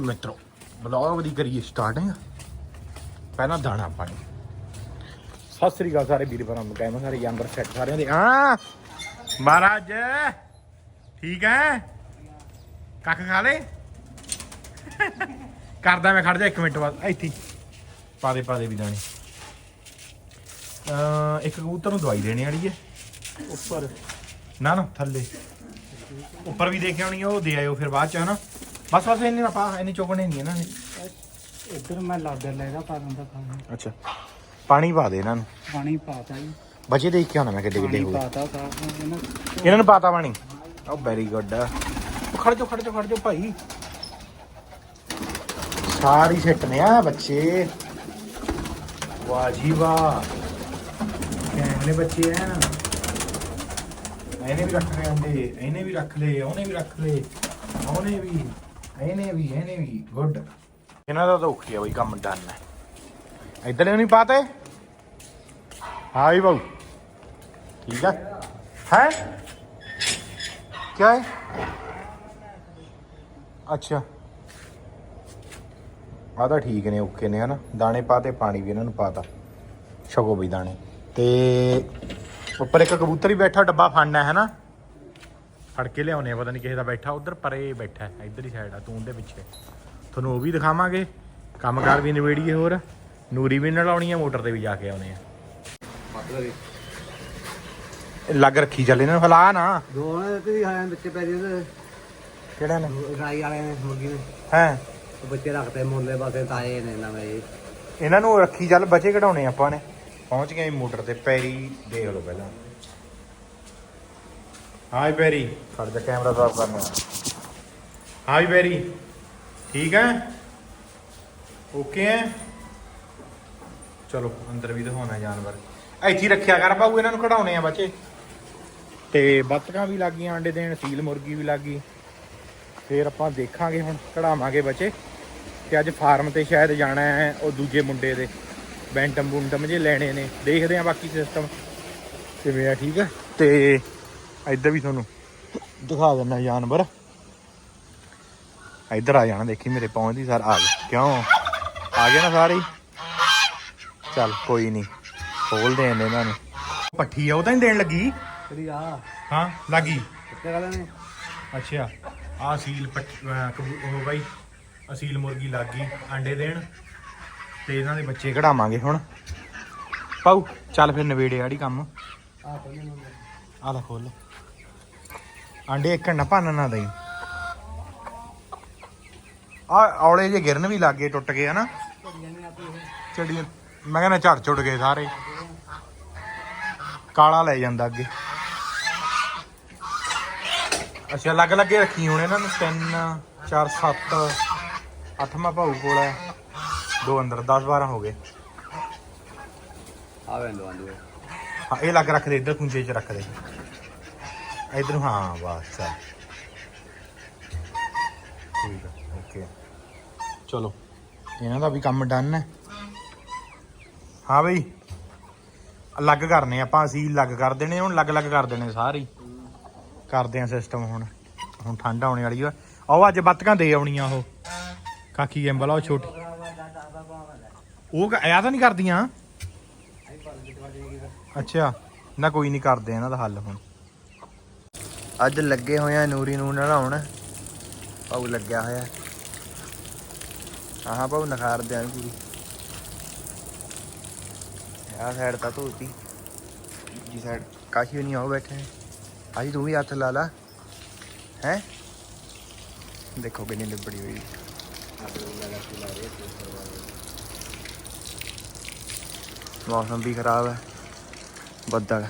ਮਿੱਤਰੋ ਬਲੌਗ ਦੀ ਕਰੀਏ ਸਟਾਰਟਿੰਗ ਪਹਿਲਾਂ ਦਾਣਾ ਪਾਣੀ। ਸਤਿ ਸ੍ਰੀ ਅਕਾਲ ਸਾਰੇ ਵੀਰ ਭਰਾ ਕਹਿੰਦਾ ਸਾਰੇ ਜਾਨਵਰ ਸੈੱਟ ਸਾਰਿਆਂ ਦੇ। ਹਾਂ ਮਹਾਰਾਜ ਠੀਕ ਹੈ? ਕੱਖ ਖਾ ਲੇ ਕਰਦਾ ਮੈਂ ਖੜ ਜਾ ਇੱਕ ਮਿੰਟ ਬਾਅਦ ਇੱਥੇ ਹੀ। ਪਾ ਦੇ ਪਾ ਦੇ ਵੀ ਦਾਣੇ। ਅਹ ਇੱਕ ਕਬੂਤਰ ਨੂੰ ਦਵਾਈ ਦੇਣੀ ਵਾਲੀ ਹੈ। ਉੱਪਰ। ਨਾ ਨਾ ਥੱਲੇ। ਉੱਪਰ ਵੀ ਦੇ ਕੇ ਆਉਣੀ ਉਹ ਦੇ ਆਇਓ ਫਿਰ ਬਾਅਦ ਚ ਹਨਾ? ਬਸ ਬਸ ਇੰਨੇ ਨਾ ਪਾ ਇੰਨੇ ਚੁਗਣੇ ਨਹੀਂ ਇਹਨਾਂ ਨੇ ਇੱਧਰ ਮੈਂ ਲਾਦਰ ਲੈਦਾ ਪਾ ਦਿੰਦਾ ਖਾਣਾ ਅੱਛਾ। ਪਾਣੀ ਪਾ ਦੇ ਇਹਨਾਂ ਨੂੰ। ਪਾਣੀ ਪਾਤਾ ਜੀ। ਬਚੇ ਦੇਖ ਕੇ ਆਉਣਾ ਮੈਂ ਕਿੱਡੇ ਕਿੱਡੇ ਪਾਣੀ ਹੋਏ। ਪਾਤਾ ਸਾਫ਼ ਇਹਨਾਂ ਇਹਨਾਂ ਨੂੰ ਪਾਤਾ ਪਾਣੀ। ਉਹ ਵੈਰੀ ਗੁੱਡ ਖੜ ਜਾ ਖੜ ਜਾ ਖੜ ਜਾ ਭਾਈ। ਸਾਰੀ ਸੈੱਟ ਨੇ ਆ ਬੱਚੇ। ਵਾਹ ਜੀ ਵਾਹ। ਕਿਹਨੇ ਬੱਚੇ ਆ ਇਹਨੇ ਵੀ ਰੱਖ ਲਏ ਇਹਨੇ ਵੀ ਰੱਖ ਲਏ ਉਹਨੇ ਵੀ ਰੱਖ ਲਏ ਉਹਨੇ ਵੀ। ਇਹਨੇ ਵੀ ਇਹਨੇ ਵੀ ਗੁੱਡ। ਇਹਨਾਂ ਦਾ ਤਾਂ ਔਖੀ ਆ ਬਈ ਕੰਮ ਡਨ ਹੈ। ਇਧਰ ਨਹੀਂ ਪਾਤੇ? ਹਾਈ ਬਾਉ ਠੀਕ ਹੈ? ਹੈ? ਕੀ ਅੱਛਾ। ਆ ਤਾਂ ਠੀਕ ਨੇ ਓਕੇ ਨੇ, ਹਨਾ। ਦਾਣੇ ਪਾਤੇ, ਪਾਣੀ ਵੀ ਇਹਨਾਂ ਨੂੰ ਪਾਤਾ। ਛਕੋ ਬਈ ਦਾਣੇ। ਤੇ ਉੱਪਰ ਇੱਕ ਕਬੂਤਰ ਹੀ ਬੈਠਾ, ਡੱਬਾ ਫੜਨਾ ਹੈ, ਹਨਾ। ਫੜ ਕੇ ਲਿਆਉਨੇ ਆ ਪਤਾ ਨਹੀਂ ਕਿਸੇ ਦਾ ਬੈਠਾ ਉਧਰ ਪਰੇ ਬੈਠਾ ਹੈ ਇਧਰ ਹੀ ਸਾਈਡ ਆ ਤੂੰ ਦੇ ਪਿੱਛੇ। ਤੁਹਾਨੂੰ ਉਹ ਵੀ ਦਿਖਾਵਾਂਗੇ ਕੰਮਕਾਰ ਵੀ ਨਿਬੇੜੀਏ ਹੋਰ। ਨੂਰੀ ਵੀ ਨਲਾਉਣੀ ਆ ਮੋਟਰ ਤੇ ਵੀ ਜਾ ਕੇ ਆਉਨੇ ਆ। ਲੱਗ ਰੱਖੀ ਚੱਲ ਇਹਨਾਂ ਨੂੰ ਹਲਾ ਨਾ। ਦੋਵੇਂ ਤੇ ਵੀ ਆਏ ਬੱਚੇ ਪੈ ਜੇ ਕਿਹੜਾ ਨੇ? ਰਾਈ ਵਾਲੇ ਨੇ ਮੁਰਗੀ ਨੇ। ਹੈ? ਉਹ ਬੱਚੇ ਰੱਖਦੇ ਮੁੱਲੇ ਪਾਸੇ ਤਾਏ ਨੇ ਨਵੇਂ ਇਹਨਾਂ ਨੂੰ ਰੱਖੀ ਚੱਲ ਬਚੇ ਕਢਾਉਣੇ ਆਪਾਂ ਨੇ। ਪਹੁੰਚ ਗਏ ਮੋਟਰ ਤੇ ਪੈਰੀ ਦੇਖ ਲਓ ਪਹਿਲਾਂ। ਹਾਈ ਪੈਰੀ ਫੜ ਜਾ ਕੈਮਰਾ ਸਾਫ਼ ਕਰਨਾ ਹਾਈ ਪੈਰੀ ਠੀਕ ਹੈ? ਓਕੇ ਹੈ? ਚਲੋ ਅੰਦਰ ਵੀ ਦਿਖਾਉਣਾ ਜਾਨਵਰ। ਇੱਥੇ ਹੀ ਰੱਖਿਆ ਕਰ ਪਾਉ ਇਹਨਾਂ ਨੂੰ ਕਢਾਉਣੇ ਆ ਬੱਚੇ। ਤੇ ਬੱਤਕਾਂ ਵੀ ਲੱਗੀਆਂ ਆਂਡੇ ਦੇਣ ਸੀਲ ਮੁਰਗੀ ਵੀ ਲੱਗੀ ਫੇਰ ਆਪਾਂ ਦੇਖਾਂਗੇ ਹੁਣ ਕਢਾਵਾਂਗੇ ਬੱਚੇ। ਤੇ ਅੱਜ ਫਾਰਮ ਤੇ ਸ਼ਾਇਦ ਜਾਣਾ ਹੈ ਉਹ ਦੂਜੇ ਮੁੰਡੇ ਦੇ। ਬੈਂਟਮ ਬੁੰਟਮ ਜੇ ਲੈਣੇ ਨੇ ਦੇਖਦੇ ਆ ਬਾਕੀ ਸਿਸਟਮ ਕਿਵੇਂ ਆ ਠੀਕ ਹੈ? ਤੇ ਇੱਧਰ ਵੀ ਤੁਹਾਨੂੰ ਦਿਖਾ ਦਿੰਦਾ ਜਾਨਵਰ। ਇੱਧਰ ਆ ਜਾਣਾ ਦੇਖੀ ਮੇਰੇ ਪਹੁੰਚਦੀ ਸਰ ਆ ਗਏ। ਕਿਉਂ? ਆ ਗਏ ਨਾ ਸਾਰੇ? ਚੱਲ ਕੋਈ ਨਹੀਂ ਖੋਲਦੇ ਆਂ ਇਹਨਾਂ ਨੂੰ। ਪੱਠੀ ਆ ਉਹ ਤਾਂ ਨਹੀਂ ਦੇਣ ਲੱਗੀ? ਕਿਹੜੀ ਆ। ਹਾਂ ਲੱਗੀ। ਕਿੱਥੇ ਨੇ। ਅੱਛਾ ਆ ਸੀਲ ਉਹ ਬਾਈ ਅਸੀਲ ਮੁਰਗੀ ਲੱਗ ਗਈ ਆਂਡੇ ਦੇਣ। ਤੇ ਇਹਨਾਂ ਦੇ ਬੱਚੇ ਕਢਾਵਾਂਗੇ ਹੁਣ। ਪਾਉ ਚੱਲ ਫਿਰ ਨਵੇੜੇ ਆੜੀ ਕੰਮ। ਆ ਨਹੀਂ ਆ। ਲੈ ਖੋਲ ਆਂਡੇ ਇੱਕ ਨਾ ਭੰਨ ਨਾ ਦਈ। ਆ ਔਲੇ ਜੇ ਗਿਰਨ ਵੀ ਲੱਗੇ ਟੁੱਟ ਗਏ ਹਨਾ? ਚੜੀਆਂ ਮੈਂ ਕਹਿੰਦਾ ਝੜ ਝੁੜ ਗਏ ਸਾਰੇ। ਕਾਲਾ ਲੈ ਜਾਂਦਾ ਅੱਗੇ। ਅੱਛਾ ਲੱਗ ਲੱਗੇ ਰੱਖੀ ਹੁਣ ਇਹਨਾਂ ਨੂੰ। 3 4 7 ਅੱਠਵਾਂ ਭਾਊ ਕੋਲ ਹੈ ਦੋ ਅੰਦਰ 10 12 ਹੋ ਗਏ। ਆ ਵੇਂਦੋ ਹਾਂ ਇਹ ਲੱਗ ਰੱਖ ਦੇ ਇੱਧਰ ਕੁੰਜੇ 'ਚ ਰੱਖ ਦੇ। ਇੱਧਰ ਨੂੰ, ਹਾਂ ਬਸ ਚੱਲ। ਠੀਕ ਹੈ ਓਕੇ। ਚਲੋ। ਇਹਨਾਂ ਦਾ ਵੀ ਕੰਮ ਡਨ ਹੈ। ਹਾਂ ਬਈ ਅਲੱਗ ਕਰਨੇ ਆਪਾਂ ਅਸੀਂ ਅਲੱਗ ਕਰ ਦੇਣੇ ਹੁਣ ਅਲੱਗ ਅਲੱਗ ਕਰ ਦੇਣੇ ਸਾਰੇ ਹੀ। ਕਰਦੇ ਆ ਸਿਸਟਮ ਹੁਣ ਹੁਣ ਠੰਡ ਆਉਣੇ ਵਾਲੀ ਆ। ਉਹ ਅੱਜ ਬੱਤਕਾਂ ਦੇ ਆਉਣੀਆਂ ਉਹ। ਕਾਕੀ ਐਂਬਲ ਆ ਉਹ ਛੋਟੀ। ਉਹ ਕ- ਇਹ ਤਾਂ ਨਹੀਂ ਕਰਦੀਆਂ? ਅੱਛਾ ਨਾ ਕੋਈ ਨਹੀਂ ਕਰਦੇ ਇਹਨਾਂ ਦਾ ਹੱਲ ਹੁਣ। ਅੱਜ ਲੱਗੇ ਹੋਏ ਆ ਨੂਰੀ ਨੂੰ ਨਲਾਉਣ ਪਾਉ ਲੱਗਿਆ ਹੋਇਆ। ਆਹਾਂ ਪਾਉ ਨਖਾਰ ਦੇਣ ਪੂਰੀ। ਆ ਸਾਈਡ ਤਾਂ ਧੋਤੀ। ਜੀ ਸਾਈਡ ਕਾਸ਼ੀ ਨਹੀਂ ਆਉ ਬੈਠੇ ਆਜੀ ਤੂੰ ਵੀ ਹੱਥ ਲਾ ਲਾ। ਹੈ? ਦੇਖੋ ਕਿੰਨੀ ਲਿਬੜੀ ਹੋਈ। ਮੌਸਮ ਵੀ ਖਰਾਬ ਹੈ। ਬੱਦਲ।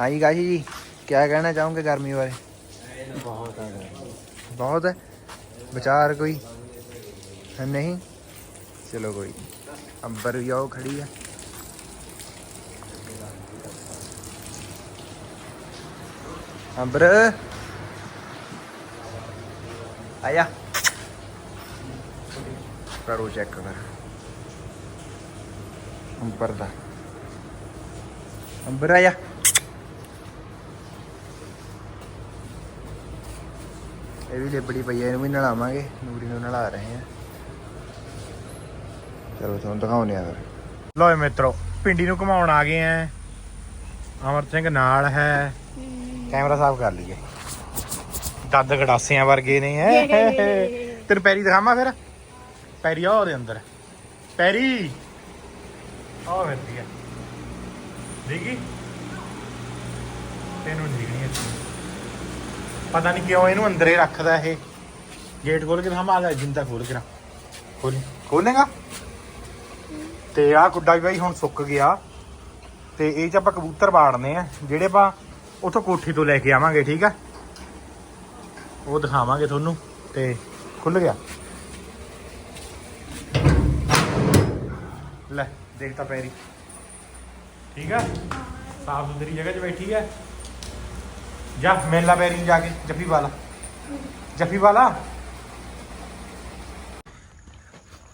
ਹਾਂਜੀ ਕਾਸ਼ੀ ਜੀ? क्या कहना चाहोगे गर्मी बारे? बहुत है। बहुत है? कोई? है नहीं? चलो कोई अब आओ खड़ी है। अब्र आया। करो चेक कर अंबर का अंबर आया। ਇਹ ਵੀ ਲਿਬੜੀ ਪਈ ਹੈ ਇਹਨੂੰ ਵੀ ਨਲਾਵਾਂਗੇ। ਨੂਰੀ ਨੂੰ ਨਲਾ ਰਹੇ ਆ। ਚਲੋ ਤੁਹਾਨੂੰ ਦਿਖਾਉਂਦੇ ਆ ਫਿਰ। ਲੋ ਮਿੱਤਰੋ ਪਿੰਡੀ ਨੂੰ ਘੁਮਾਉਣ ਆ ਗਏ ਆ। ਅਮਰ ਸਿੰਘ ਨਾਲ ਹੈ। ਕੈਮਰਾ ਸਾਫ਼ ਕਰ ਲਈਏ। ਦੰਦ ਗੜਾਸਿਆਂ ਵਰਗੇ ਨੇ ਐ ਤੈਨੂੰ ਪੈਰੀ ਦਿਖਾਵਾਂ ਫਿਰ? ਪੈਰੀ ਆ ਉਹਦੇ ਅੰਦਰ। ਪੈਰੀ! ਆ। ਹੈ ਦੇਖੀ? ਤੈਨੂੰ ਦਿਖਣੀ ਅੱਛੀ ਪਤਾ ਨਹੀਂ ਕਿਉਂ ਇਹਨੂੰ ਅੰਦਰ ਹੀ ਰੱਖਦਾ ਇਹ। ਗੇਟ ਖੋਲ ਕੇ ਦਿਖਾਵਾਂ ਆ ਜਿੰਦਾ ਖੋਲ ਕੇ ਨਾ ਖੋਲ ਖੋਲੇਗਾ ਤੇ ਆਹ ਗੁੱਡਾ ਵੀ ਬਾਈ ਹੁਣ ਸੁੱਕ ਗਿਆ। ਤੇ ਇਹ ਚ ਆਪਾਂ ਕਬੂਤਰ ਬਾੜਨੇ ਆ, ਜਿਹੜੇ ਆਪਾਂ ਉਥੋਂ ਕੋਠੀ ਤੋਂ ਲੈ ਕੇ ਆਵਾਂਗੇ, ਠੀਕ ਆ? ਉਹ ਦਿਖਾਵਾਂਗੇ ਤੁਹਾਨੂੰ, ਤੇ ਖੁੱਲ ਗਿਆ। ਲੈ, ਦੇਖ ਤਾਂ ਪੈਰੀ। ਠੀਕ ਆ? ਸਾਫ਼ ਸੁਥਰੀ ਜਗ੍ਹਾ 'ਚ ਬੈਠੀ ਹੈ ਜਾ ਮੇਲਾ ਪੈਰੀ ਜਾ ਕੇ, ਜੱਫੀ ਵਾਲਾ ਜੱਫੀ ਵਾਲਾ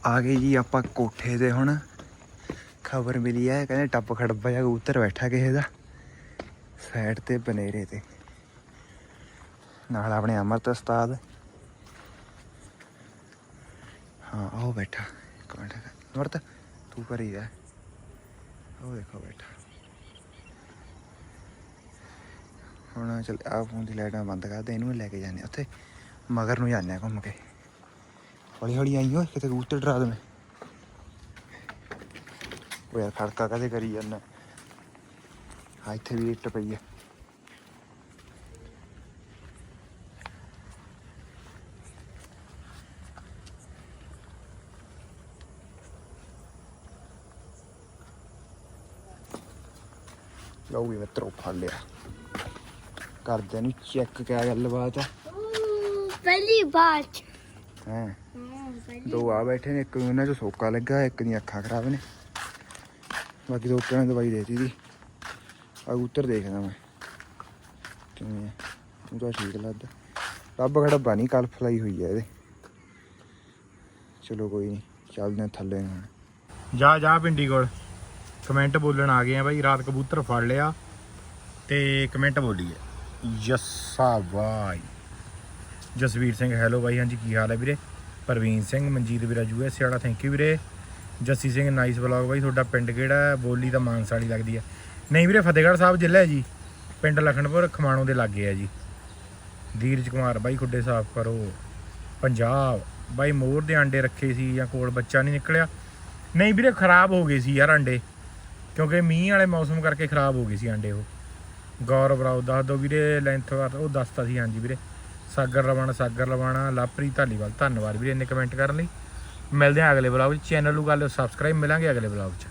ਆ ਗਏ ਜੀ ਆਪਾਂ ਕੋਠੇ ਤੇ ਹੁਣ। ਖਬਰ ਮਿਲੀ ਹੈ ਕਹਿੰਦੇ ਟੱਪ ਖੜੱਬਾ ਜਾ ਕਬੂਤਰ ਬੈਠਾ ਕਿਸੇ ਦਾ। ਸਾਈਡ ਤੇ ਬਨੇਰੇ ਤੇ। ਨਾਲ ਆਪਣੇ ਅਮਰਤ ਉਸਤਾਦ। ਹਾਂ, ਉਹ ਬੈਠਾ। ਇੱਕ ਅਮਰਤ, ਤੂੰ ਪਰ ਹੀ ਉਹ ਦੇਖੋ ਬੈਠਾ। ਹੁਣ ਚਲ ਆ ਫੋਨ ਦੀ ਲਾਈਟਾਂ ਬੰਦ ਕਰ ਦੇ, ਇਹਨੂੰ ਲੈ ਕੇ ਜਾਂਦੇ ਹਾਂ ਉੱਥੇ। ਮਗਰ ਨੂੰ ਜਾਂਦੇ ਆ ਘੁੰਮ ਕੇ। ਹੌਲੀ ਹੌਲੀ ਆਈ ਓਏ, ਕਿਤੇ ਕਬੂਤਰ ਡਰਾ ਦੇਵੇਂ। ਉਹ ਯਾਰ ਖੜਕਾ ਕਦੇ ਕਰੀ ਜਾਂਦਾ? ਆ ਇੱਥੇ ਵੀ ਇੱਟ ਪਈ ਹੈ ਲਓ ਵੀ ਮਿੱਤਰੋ ਫੜ ਲਿਆ। ਕਰਦੇ ਨੂੰ ਚੈੱਕ ਕਿਆ ਗੱਲਬਾਤ ਆ। ਪਹਿਲੀ ਬਾਰ ਚ। ਹੈ? ਹਾਂ ਦੋ ਆ ਬੈਠੇ ਨੇ ਇੱਕ ਨੂੰ ਉਹਨਾਂ 'ਚ ਸੋਕਾ ਲੱਗਾ ਇੱਕ ਦੀਆਂ ਅੱਖਾਂ ਖਰਾਬ ਨੇ। ਬਾਕੀ ਦੋ ਨੇ ਦਵਾਈ ਦੇਤੀ ਦੀ। ਆ ਉੱਤਰ ਦੇਖਦਾ ਮੈਂ। ਕਿਵੇਂ ਆ? ਤੂੰ ਤਾਂ ਠੀਕ ਲੱਗਦਾ। ਰੱਬ ਖੜਾ ਬਾਣੀ ਕੱਲ ਫਲਾਈ ਹੋਈ ਹੈ ਇਹਦੇ। ਚਲੋ ਕੋਈ ਨਹੀਂ ਚੱਲਦੇ ਹਾਂ ਥੱਲੇ ਨੂੰ ਜਾ ਜਾ ਪਿੰਡੀ ਕੋਲ। ਕਮੈਂਟ ਬੋਲਣ ਆ ਗਏ ਆ ਬਾਈ ਰਾਤ ਕਬੂਤਰ ਫੜ ਲਿਆ ਤੇ ਕਮੈਂਟ ਬੋਲੀਏ। ਯੱਸਾ ਬਾਈ। ਜਸਵੀਰ ਸਿੰਘ ਹੈਲੋ ਬਾਈ, ਹਾਂਜੀ, ਕੀ ਹਾਲ ਹੈ ਵੀਰੇ? ਪ੍ਰਵੀਨ ਸਿੰਘ, ਮਨਜੀਤ ਵੀਰਾ ਯੂਐਸ ਵਾਲਾ ਥੈਂਕ ਯੂ ਵੀਰੇ। ਜੱਸੀ ਸਿੰਘ ਨਾਈਸ ਵਲੌਗ ਬਾਈ, ਤੁਹਾਡਾ ਪਿੰਡ ਕਿਹੜਾ ਬੋਲੀ ਤਾਂ ਮਾਨਸਾ ਵਾਲੀ ਲੱਗਦੀ ਹੈ। ਨਹੀਂ ਵੀਰੇ, ਫਤਿਹਗੜ੍ਹ ਸਾਹਿਬ ਜ਼ਿਲ੍ਹਾ ਹੈ ਜੀ। ਪਿੰਡ ਲਖਨਪੁਰ, ਖਮਾਣੋ ਦੇ ਲਾਗੇ ਹੈ ਜੀ। ਧੀਰਜ ਕੁਮਾਰ ਬਾਈ, ਖੁੱਡੇ ਸਾਫ਼ ਕਰੋ। ਪੰਜਾਬ, ਬਾਈ, ਮੋਰ ਦੇ ਆਂਡੇ ਰੱਖੇ ਸੀ ਜਾਂ ਕੋਲ ਬੱਚਾ ਨਹੀਂ ਨਿਕਲਿਆ? ਨਹੀਂ ਵੀਰੇ, ਖਰਾਬ ਹੋ ਗਏ ਸੀ ਯਾਰ ਆਂਡੇ ਕਿਉਂਕਿ ਮੀਂਹ ਵਾਲੇ ਮੌਸਮ ਕਰਕੇ ਖਰਾਬ ਹੋ ਗਏ ਸੀ ਆਂਡੇ ਉਹ। ਗੌਰਵ ਰਾਓ ਦੱਸ ਦਿਓ ਵੀਰੇ ਲੈਂਥ ਉਹ ਦੱਸਤਾ ਸੀ, ਹਾਂਜੀ ਵੀਰੇ। ਸਾਗਰ ਰਵਾਣਾ ਸਾਗਰ ਰਵਾਣਾ ਲਾਪਰੀ ਧਾਲੀਵਾਲ, ਧੰਨਵਾਦ ਵੀਰੇ ਇੰਨੇ ਕਮੈਂਟ ਕਰਨ ਲਈ। ਮਿਲਦੇ ਹਾਂ ਅਗਲੇ ਵਲੌਗ 'ਚ ਚੈਨਲ ਨੂੰ ਕਰ ਸਬਸਕ੍ਰਾਈਬ ਮਿਲਾਂਗੇ ਅਗਲੇ ਵਲੌਗ 'ਚ।